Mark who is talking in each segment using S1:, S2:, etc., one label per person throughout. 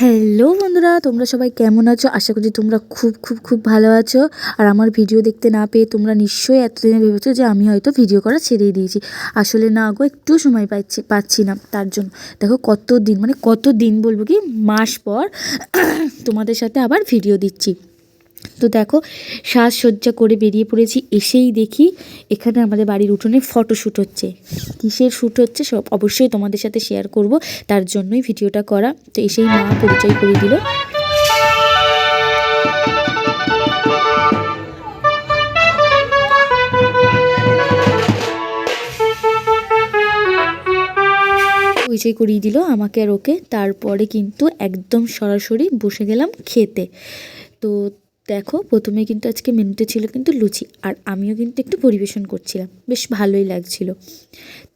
S1: Hello বন্ধুরা, তোমরা সবাই কেমন আছো? আশা করছি তোমরা খুব খুব খুব ভালো আছো। আর আমার ভিডিও দেখতে না পেয়ে তোমরা নিশ্চয়ই এতদিনে ভেবেছো যে আমি হয়তো ভিডিও করা ছেড়েই দিয়েছি। আসলে না গো একটু সময় পাচ্ছি পাচ্ছি না তার জন্য। দেখো কত দিন মানে কত দিন বলব কি? মাস পর তোমাদের সাথে আবার ভিডিও দিচ্ছি। তো দেখো, সাজসজ্জা করে বেরিয়ে পড়েছি, এসেই দেখি এখানে আমাদের বাড়ির উঠোনে ফটোশ্যুট হচ্ছে। কিসের শ্যুট হচ্ছে সব অবশ্যই তোমাদের সাথে শেয়ার করব, তার জন্যই ভিডিওটা করা। তো এসেই মা পরিচয় করে দিল। পরিচয় করিয়ে দিল আমাকে আর ওকে, তারপরে কিন্তু একদম সরাসরি বসে গেলাম খেতে। তো দেখো প্রথমে কিন্তু আজকে মেনুতে ছিল কিন্তু লুচি আর আমিও কিন্তু একটু পরিবেশন করছিলাম। বেশ ভালোই লাগছিল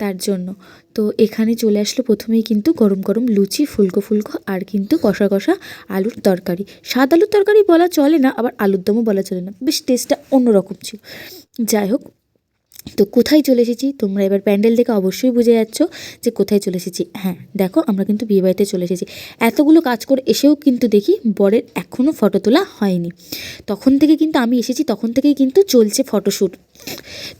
S1: তার জন্য। তো এখানে চলে আসলো প্রথমেই কিন্তু গরম গরম লুচি, ফুলকো ফুলকো আর কিন্তু কষা কষা আলুর তরকারি। সাদ আলুর তরকারি বলা চলে না, আবার আলুর দমও বলা চলে না। বেশ টেস্টটা অন্যরকম ছিল। যাই হোক তো কোথায় চলে এসেছি? তোমরা এবার প্যান্ডেল দেখে অবশ্যই বুঝে যাচ্ছ যে কোথায় চলে এসেছি। হ্যাঁ দেখো আমরা কিন্তু বিয়েবাড়িতে চলে এসেছি। এতগুলো কাজ করে এসেও কিন্তু দেখি বরের এখনও ফটো তোলা হয়নি। তখন থেকে কিন্তু আমি এসেছি, তখন থেকেই কিন্তু চলছে ফটোশ্যুট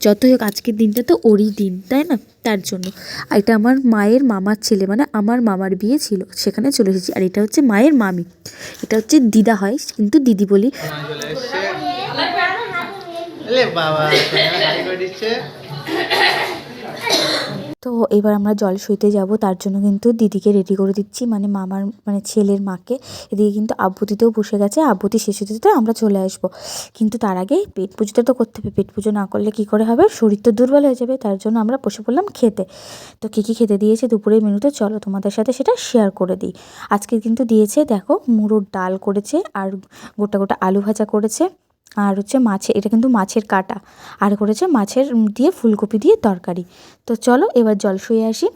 S1: যতই হোক আজকের দিনটা তো ওরই দিন, তাই না? তার জন্য। আর এটা আমার মায়ের মামার ছেলে মানে আমার মামার বিয়ে ছিল, সেখানে চলে এসেছি। আর এটা হচ্ছে মায়ের মামি। এটা হচ্ছে দিদা হয়, কিন্তু দিদি বলি। তো এবার আমরা জল সইতে যাব, তার জন্য কিন্তু দিদিকে রেডি করে দিচ্ছি মানে মামার মানে ছেলের মাকে। এদিকে কিন্তু আব্বতিতেও বসে গেছে আব্বতি শেষ হতে আমরা চলে আসব। কিন্তু তার আগে পেট পুজোটা তো করতে হবে, পেট পুজো না করলে কি করে হবে? শরীর তো দুর্বল হয়ে যাবে, তার জন্য আমরা বসে পড়লাম খেতে। তো কী কী খেতে দিয়েছে দুপুরের মেনুতে, চলো তোমাদের সাথে সেটা শেয়ার করে দিই। আজকে কিন্তু দিয়েছে, দেখো, মুড়োর ডাল করেছে আর গোটা গোটা আলু ভাজা করেছে। আর হচ্ছে মাছে, এটা কিন্তু মাছের কাটা। আর করেছে মাছের দিয়ে ফুলকপি দিয়ে তরকারি। তো চলো এবার জল শুয়ে আসি।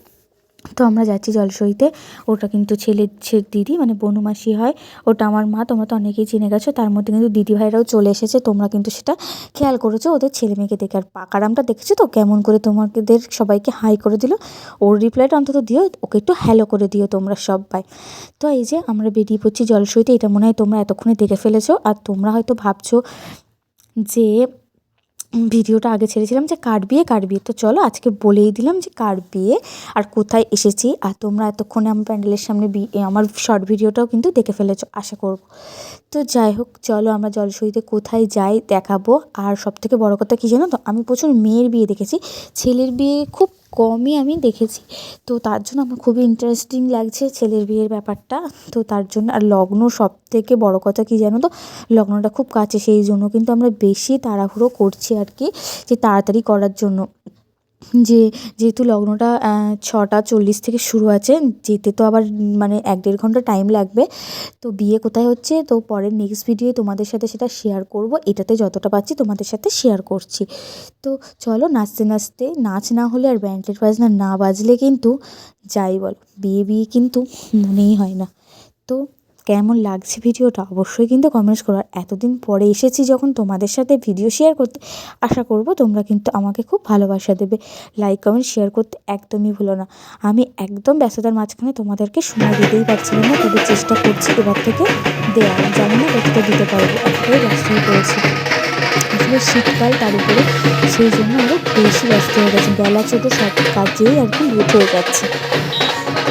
S1: তো আমরা যাচ্ছি জলসইতে। ওটা কিন্তু ছেলের ছে- দিদি মানে বনুমাসি হয়। ওটা আমার মা, তোমরা তো অনেকেই চিনে গেছো। তার মধ্যে কিন্তু দিদি ভাইরাও চলে এসেছে। তোমরা কিন্তু সেটা খেয়াল করেছ। ওদের ছেলে মেয়েকে দেখে আর পাকারামটা দেখেছ তো? কেমন করে তোমাদের সবাইকে হাই করে দিল? ওর রিপ্লাইটা অন্তত দিও। ওকে একটু হ্যালো করে দিও তোমরা সবাই। তো এই যে আমরা বেরিয়ে পড়ছি জলসইতে। এটা মনে হয় তোমরা এতক্ষণে দেখে ফেলেছো। আর তোমরা হয়তো ভাবছ যে ভিডিওটা আগে ছেড়েছিলাম যে কার বিয়ে কার বিয়ে। তো চলো আজকে বলেই দিলাম যে কার বিয়ে আর কোথায় এসেছি। আর তোমরা এতক্ষণে আমার প্যান্ডেলের সামনে আমার শর্ট ভিডিওটাও কিন্তু দেখে ফেলেছ, আশা করব। তো যাই হোক, চলো আমরা জলসইতে কোথায় যাই দেখাবো। আর সব থেকে বড়ো কথা কী জানো তো, আমি প্রচুর মেয়ের বিয়ে দেখেছি। ছেলের বিয়ে খুব কমই আমি দেখেছি। তো তার জন্য আমার খুবই ইন্টারেস্টিং লাগছে ছেলের বিয়ের ব্যাপারটা। তো তার জন্য আর লগ্ন সব থেকে বড় কথা কী জানো তো? লগ্নটা খুব কাছে, সেই জন্য কিন্তু আমরা বেশি তাড়াহুড়ো করছি আর কি, যে তাড়াতাড়ি করার জন্য। যে যেহেতু লগ্নটা ছটা চল্লিশ থেকে শুরু আছে, যেতে তো আবার মানে এক দেড় ঘণ্টা টাইম লাগবে। তো বিয়ে কোথায় হচ্ছে? তো পরের নেক্সট ভিডিও তোমাদের সাথে সেটা শেয়ার করব। এটাতে যতটা পাচ্ছি তোমাদের সাথে শেয়ার করছি। তো চলো নাচতে নাচতে, নাচ না হলে আর ব্যান্ডের বাজনা না বাজলে কিন্তু যাই বল বিয়ে বিয়ে কিন্তু মনেই হয় না। তো কেমন লাগছে ভিডিওটা অবশ্যই কিন্তু কমেন্টস করো। আর এতদিন পরে এসেছি যখন তোমাদের সাথে ভিডিও শেয়ার করতে, আশা করব তোমরা কিন্তু আমাকে খুব ভালোবাসা দেবে। লাইক কমেন্ট শেয়ার করতে একদমই ভুলো না। আমি একদম ব্যস্ততার মাঝখানে তোমাদেরকে সময় দিতেই পারছিলাম না, তবে চেষ্টা করছি এবার থেকে দেওয়ার। জানি না কতটা দিতে পারব এতটাই ব্যস্ত হয়ে পড়েছি। আসলে শীতকাল তার উপরে, সেই জন্য আরও বেশি ব্যস্ত হয়ে গেছে। বেলা ছোটো সব কাজেই আর কি হয়ে যাচ্ছে।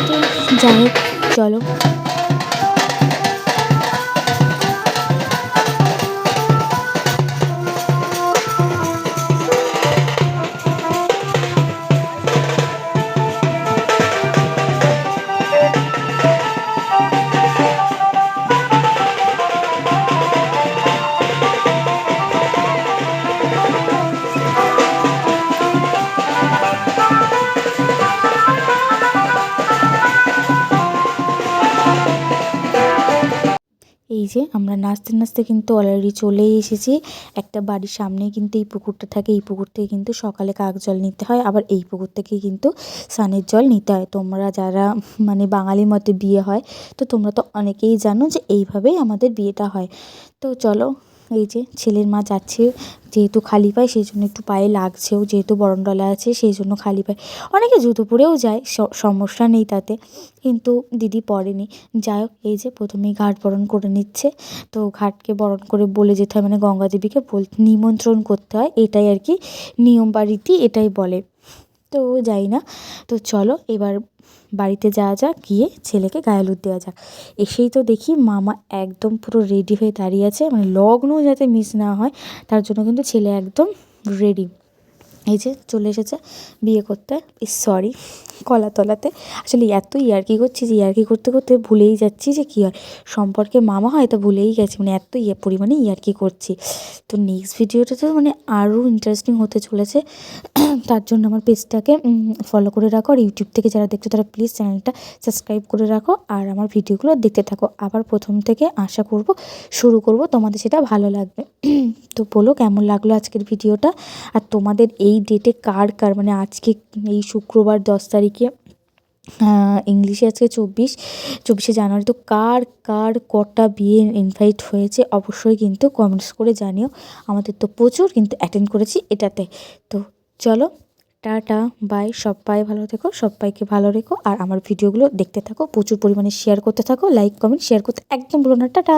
S1: তো যাই হোক, চলো। এই যে আমরা নাচতে নাচতে কিন্তু অলরেডি চলে এসেছি। একটা বাড়ির সামনে কিন্তু এই পুকুরটা থাকে, এই পুকুর থেকে কিন্তু সকালে কাক জল নিতে হয়, আবার এই পুকুর থেকে কিন্তু স্নানের জল নিতে হয়। তোমরা যারা মানে বাঙালি মতে বিয়ে হয়, তো তোমরা তো অনেকেই জানো যে এইভাবেই আমাদের বিয়েটা হয়। তো চলো এই যে ছেলের মা যাচ্ছে, যেহেতু খালি পায়, সেই জন্য একটু পায়ে লাগছেও, যেহেতু বরণডলা আছে, সেই জন্য খালি পায়। অনেকে জুতো পরেও যায় সমস্যা নেই তাতে। কিন্তু দিদি পরেনি। যাই হোক, এই যে প্রথমেই ঘাট বরণ করে নিচ্ছে। তো ঘাটকে বরণ করে বলে যেতে হয় মানে গঙ্গা দেবীকে বল, নিমন্ত্রণ করতে হয়। এটাই আর কি নিয়ম বা রীতি, এটাই বলে। তো যাই না। তো চলো, এবার বাড়িতে যাওয়া যাক, গিয়ে ছেলেকে গায়ে দেওয়া যাক। এসেই তো দেখি মামা একদম পুরো রেডি হয়ে দাঁড়িয়ে আছে মানে লগ্নও যাতে মিস না হয়, তার জন্য কিন্তু ছেলে একদম রেডি এই যে চলে এসেছে বিয়ে করতে। সরি কলাতলাতে। আসলে এত ইয়ার্কি করছি যে ইয়ার্কি করতে করতে ভুলেই যাচ্ছি যে কী হয়। সম্পর্কে মামা হয় তা ভুলেই গেছি মানে এত ইয়ে পরিমাণে ইয়ার্কি করছি। তো নেক্সট ভিডিওটা তো মানে আরও ইন্টারেস্টিং হতে চলেছে। তার জন্য আমার পেজটাকে ফলো করে রাখো। আর ইউটিউব থেকে যারা দেখছ, তারা প্লিজ চ্যানেলটা সাবস্ক্রাইব করে রাখো। আর আমার ভিডিওগুলো দেখতে থাকো। আবার প্রথম থেকে আশা করব, শুরু করব। তোমাদের সেটা ভালো লাগবে। তো বলো কেমন লাগল আজকের ভিডিওটা আর তোমাদের এই ডেটে কার কার মানে আজকে এই শুক্রবার দশ তারিখে ইংলিশে আজকে চব্বিশ, চব্বিশে জানুয়ারি, তো কার কার কটা বিয়ে ইনভাইট হয়েছে অবশ্যই কিন্তু কমেন্টস করে জানিও। আমাদের তো প্রচুর কিন্তু অ্যাটেন্ড করেছি এটাতে। তো চলো, টাটা বাই সবাই ভালো থেকো, সবাইকে ভালো রেখো আর আমার ভিডিওগুলো দেখতে থাকো, প্রচুর পরিমাণে শেয়ার করতে থাকো লাইক কমেন্ট শেয়ার করতে একদম ভুলো না, টাটা!